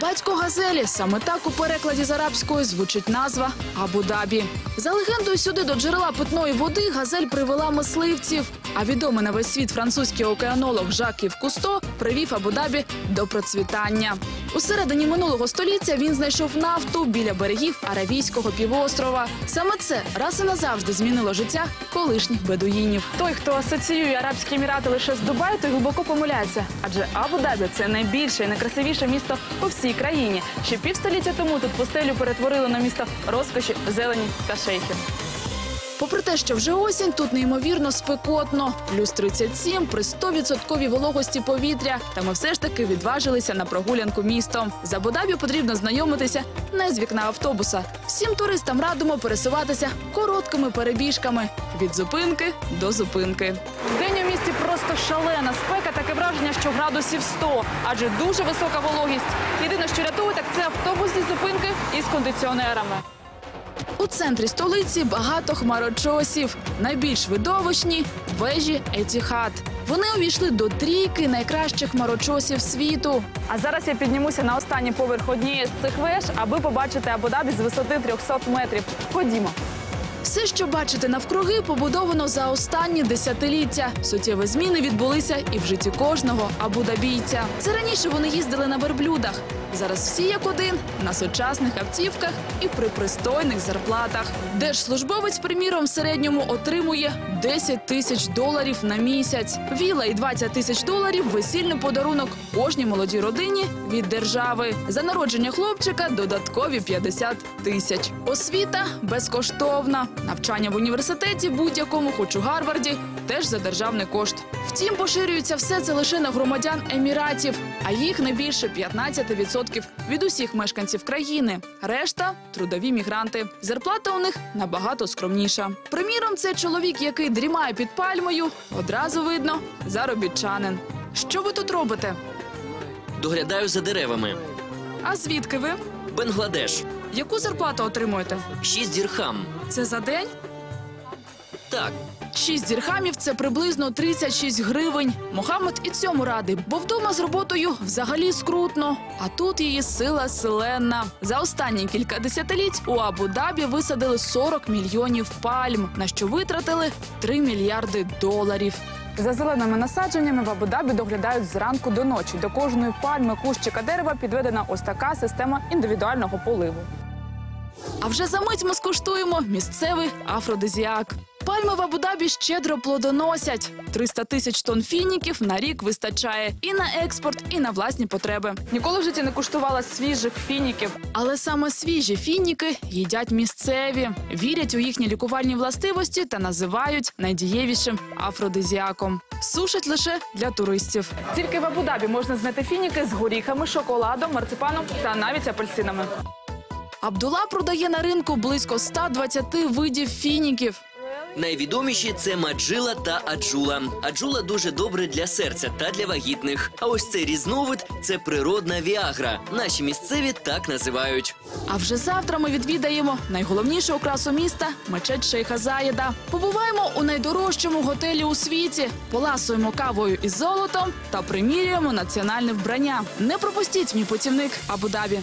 Батько газелі саме так у перекладі з арабської звучить назва Абу-Дабі. За легендою, сюди до джерела питної води газель привела мисливців. А відомий на весь світ французький океанолог Жаків Кусто привів Абу-Дабі до процвітання. У середині минулого століття він знайшов нафту біля берегів Аравійського півострова. Саме це раз і назавжди змінило життя колишніх бедуїнів. Той, хто асоціює Арабські Емірати лише з Дубаю, той глибоко помиляється. Адже Абу-Дабі – це найбільше і найкрасивіше місто у всій країні. Ще півстоліття тому тут пустелю перетворили на місто розкоші, зелені та шейхів. Попри те, що вже осінь, тут неймовірно спекотно. Плюс 37 при 100% вологості повітря. Та ми все ж таки відважилися на прогулянку містом. З Абу-Дабі потрібно знайомитися не з вікна автобуса. Всім туристам радимо пересуватися короткими перебіжками від зупинки до зупинки. День у місті просто шалена спека, таке враження, що градусів 100, адже дуже висока вологість. Єдине, що рятує, так це автобусні зупинки із кондиціонерами. У центрі столиці багато хмарочосів. Найбільш видовищні вежі Етіхат. Вони увійшли до трійки найкращих хмарочосів світу. А зараз я піднімуся на останній поверх однієї з цих веж, аби побачити Абу-Дабі з висоти 300 метрів. Ходімо. Все, що бачите навкруги, побудовано за останні десятиліття. Суттєві зміни відбулися і в житті кожного абудабійця. Це раніше вони їздили на верблюдах. Зараз всі як один на сучасних автівках і при пристойних зарплатах. Держслужбовець, приміром, в середньому отримує 10 тисяч доларів на місяць. Віла і 20 тисяч доларів весільний подарунок кожній молодій родині від держави. За народження хлопчика додаткові 50 тисяч. Освіта безкоштовна. Навчання в університеті будь-якому, хоч у Гарварді, теж за державний кошт. Втім, поширюється все це лише на громадян еміратів, а їх не більше 15% від усіх мешканців країни. Решта трудові мігранти. Зарплата у них набагато скромніша. Приміром, це чоловік, який дрімає під пальмою. Одразу видно заробітчанин. Що ви тут робите? Доглядаю за деревами. А звідки ви? Бангладеш. Яку зарплату отримуєте? 6 дірхам. Це за день? Так, 6 дірхамів це приблизно 36 гривень. Мохамед і цьому радий, бо вдома з роботою взагалі скрутно. А тут її сила селенна. За останні кілька десятиліть у Абу-Дабі висадили 40 мільйонів пальм, на що витратили 3 мільярди доларів. За зеленими насадженнями в Абу-Дабі доглядають зранку до ночі. До кожної пальми кущика дерева підведена ось така система індивідуального поливу. А вже за мить ми скуштуємо місцевий афродизіак. Пальми в Абу-Дабі щедро плодоносять. 300 тисяч тонн фініків на рік вистачає і на експорт, і на власні потреби. Ніколи в житті не куштувала свіжих фініків. Але саме свіжі фініки їдять місцеві, вірять у їхні лікувальні властивості та називають найдієвішим афродизіаком. Сушать лише для туристів. Тільки в Абу-Дабі можна знайти фініки з горіхами, шоколадом, марципаном та навіть апельсинами. Абдула продає на ринку близько 120 видів фініків. найвідоміші це маджила та аджула. Аджула дуже добре для серця та для вагітних. А ось цей різновид це природна віагра. Наші місцеві так називають. А вже завтра ми відвідаємо найголовнішу окрасу міста мечеть Шейха Заєда. Побуваємо у найдорожчому готелі у світі, поласуємо кавою із золотом та примірюємо національне вбрання. Не пропустіть мій путівник Абу-Дабі.